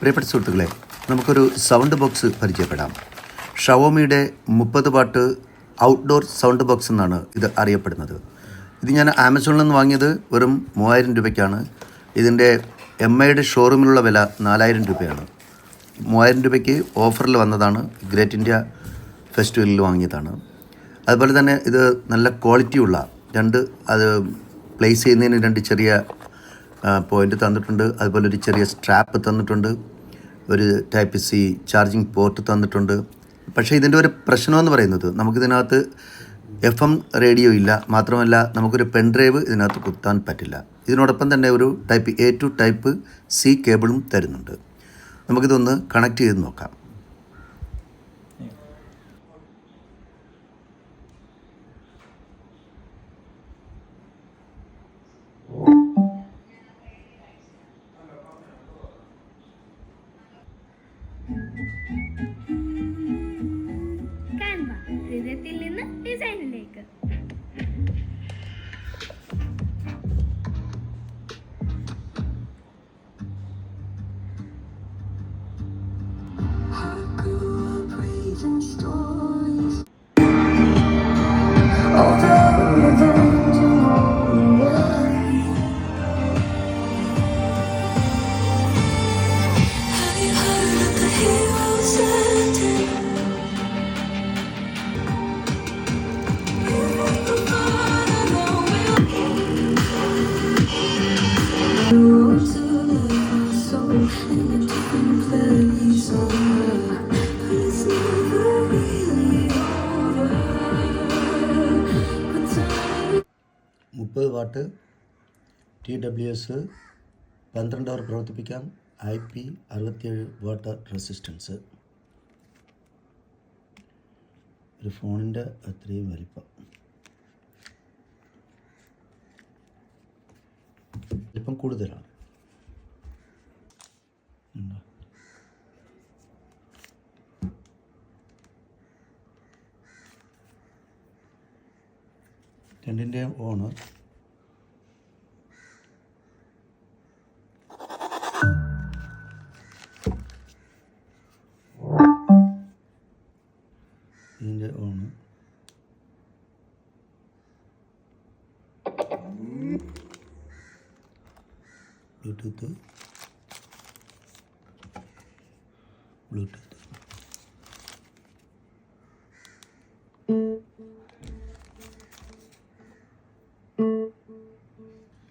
പ്രിയപ്പെട്ട സുഹൃത്തുക്കളെ നമുക്കൊരു സൗണ്ട് ബോക്സ് പരിചയപ്പെടാം. ഷവോമിയുടെ മുപ്പത് പാട്ട് ഔട്ട്ഡോർ സൗണ്ട് ബോക്സ് എന്നാണ് ഇത് അറിയപ്പെടുന്നത്. ഇത് ഞാൻ ആമസോണിൽ നിന്ന് വാങ്ങിയത് വെറും മൂവായിരം രൂപയ്ക്കാണ്. ഇതിന്റെ എം ഐയുടെ ഷോറൂമിലുള്ള വില നാലായിരം രൂപയാണ്. മൂവായിരം രൂപയ്ക്ക് ഓഫറിൽ വന്നതാണ്. ഗ്രേറ്റ് ഇന്ത്യ ഫെസ്റ്റിവലിൽ വാങ്ങിയതാണ്. അതുപോലെ തന്നെ ഇത് നല്ല ക്വാളിറ്റിയുള്ള രണ്ട് അത് പ്ലേസ് ചെയ്യുന്നതിന് രണ്ട് ചെറിയ പോയിന്റ് തന്നിട്ടുണ്ട്. അതുപോലെ ഒരു ചെറിയ സ്ട്രാപ്പ് തന്നിട്ടുണ്ട്. ഒരു ടൈപ്പ് സി ചാർജിങ് പോർട്ട് തന്നിട്ടുണ്ട്. പക്ഷേ ഇതിന്റെ ഒരു പ്രശ്നമെന്ന് പറയുന്നത് നമുക്കിതിനകത്ത് എഫ് എം റേഡിയോ ഇല്ല. മാത്രമല്ല നമുക്കൊരു പെൻ ഡ്രൈവ് ഇതിനകത്ത് കുത്താൻ പറ്റില്ല. ഇതിനോടൊപ്പം തന്നെ ഒരു type A to type C കേബിളും തരുന്നുണ്ട്. നമുക്കിതൊന്ന് കണക്ട് ചെയ്ത് നോക്കാം. മുപ്പത് വാട്ട് ടി ഡബ്ല്യു എസ് പന്ത്രണ്ട് അവർ പ്രവർത്തിപ്പിക്കാം. ഐ പി അറുപത്തിയേഴ് വാട്ടർ റെസിസ്റ്റൻസ്. ഒരു ഫോണിന്റെ അത്രയും വലിപ്പം. വലിപ്പം കൂടുതലാണ്. രണ്ടിന്റെയും ഓണർ ഇതിന്റെ on. Bluetooth. Bluetooth.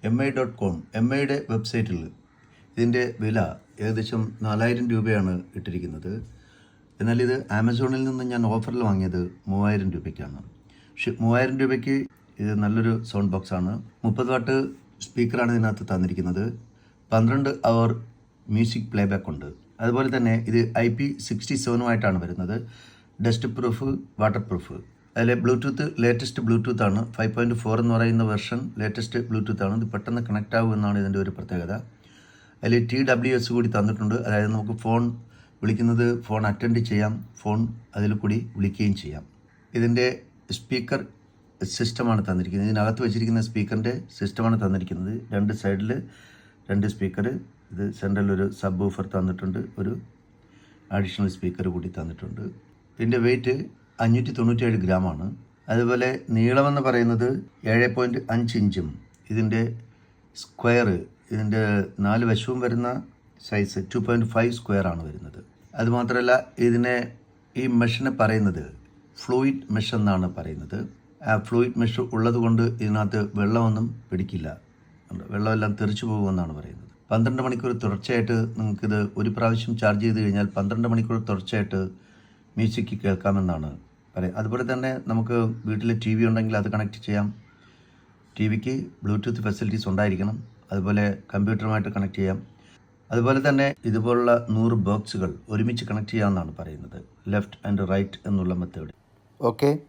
M I dot com M ഐയുടെ വെബ്സൈറ്റിൽ ഇതിന്റെ വില ഏകദേശം നാലായിരം രൂപയാണ് ഇട്ടിരിക്കുന്നത്. എന്നാൽ ഇത് ആമസോണിൽ നിന്ന് ഞാൻ ഓഫറിൽ വാങ്ങിയത് മൂവായിരം രൂപയ്ക്കാണ്. പക്ഷെ മൂവായിരം രൂപയ്ക്ക് ഇത് നല്ലൊരു സൗണ്ട് ബോക്സ് ആണ്. മുപ്പത് വാട്ട് സ്പീക്കറാണ് ഇതിനകത്ത് തന്നിരിക്കുന്നത്. പന്ത്രണ്ട് അവർ മ്യൂസിക് പ്ലേബാക്ക് ഉണ്ട്. അതുപോലെ തന്നെ ഇത് ഐ പി സിക്സ്റ്റി സെവനുമായിട്ടാണ് വരുന്നത്. ഡസ്റ്റ് പ്രൂഫ് വാട്ടർ പ്രൂഫ് അതിലെ ബ്ലൂടൂത്ത് ലേറ്റസ്റ്റ് ബ്ലൂടൂത്ത് ആണ്. ഫൈവ് പോയിന്റ് ഫോർ എന്ന് പറയുന്ന വെർഷൻ ലേറ്റസ്റ്റ് ബ്ലൂടൂത്ത് ആണ്. ഇത് പെട്ടെന്ന് കണക്ട് ആകും എന്നാണ് ഇതിന്റെ ഒരു പ്രത്യേകത. അതിൽ ടി ഡബ്ല്യു എസ് കൂടി തന്നിട്ടുണ്ട്. അതായത് നമുക്ക് ഫോൺ വിളിക്കുന്നത് ഫോൺ അറ്റൻഡ് ചെയ്യാം. ഫോൺ അതിൽ കൂടി വിളിക്കുകയും ചെയ്യാം. ഇതിന്റെ സ്പീക്കർ സിസ്റ്റമാണ് തന്നിരിക്കുന്നത്. ഇതിനകത്ത് വെച്ചിരിക്കുന്ന സ്പീക്കറിന്റെ സിസ്റ്റമാണ് തന്നിരിക്കുന്നത്. രണ്ട് സൈഡിൽ രണ്ട് സ്പീക്കർ ഇത് സെൻട്രലിൽ ഒരു സബ് ഓഫർ തന്നിട്ടുണ്ട്. ഒരു അഡീഷണൽ സ്പീക്കർ കൂടി തന്നിട്ടുണ്ട്. ഇതിന്റെ വെയിറ്റ് അഞ്ഞൂറ്റി തൊണ്ണൂറ്റേഴ് ഗ്രാമാണ്. അതുപോലെ നീളമെന്ന് പറയുന്നത് ഏഴ് പോയിന്റ് അഞ്ച് ഇഞ്ചും. ഇതിന്റെ സ്ക്വയർ ഇതിന്റെ നാല് വശവും വരുന്ന size two point five square ആണ് വരുന്നത്. അതുമാത്രമല്ല ഇതിനെ ഈ മെഷിനെ പറയുന്നത് ഫ്ലൂയിഡ് മെഷ് എന്നാണ് പറയുന്നത്. ആ ഫ്ലൂയിഡ് മെഷ് ഉള്ളതുകൊണ്ട് ഇതിനകത്ത് വെള്ളമൊന്നും പിടിക്കില്ല. വെള്ളമെല്ലാം തെറിച്ചു പോകുമെന്നാണ് പറയുന്നത്. പന്ത്രണ്ട് മണിക്കൂർ തുടർച്ചയായിട്ട് നിങ്ങൾക്കിത് ഒരു പ്രാവശ്യം ചാർജ് ചെയ്ത് കഴിഞ്ഞാൽ പന്ത്രണ്ട് മണിക്കൂർ തുടർച്ചയായിട്ട് മ്യൂസിക് കേൾക്കാമെന്നാണ് പറയുന്നത് അതുപോലെ തന്നെ നമുക്ക് വീട്ടിൽ ടി വി ഉണ്ടെങ്കിൽ അത് കണക്ട് ചെയ്യാം. ടി വിക്ക് ബ്ലൂടൂത്ത് ഫെസിലിറ്റീസ് ഉണ്ടായിരിക്കണം. അതുപോലെ കമ്പ്യൂട്ടറുമായിട്ട് കണക്ട് ചെയ്യാം. അതുപോലെ തന്നെ ഇതുപോലുള്ള നൂറ് ബോക്സുകൾ ഒരുമിച്ച് കണക്ട് ചെയ്യാമെന്നാണ് പറയുന്നത്. ലെഫ്റ്റ് ആൻഡ് റൈറ്റ് എന്നുള്ള മെത്തേഡ് ഓക്കെ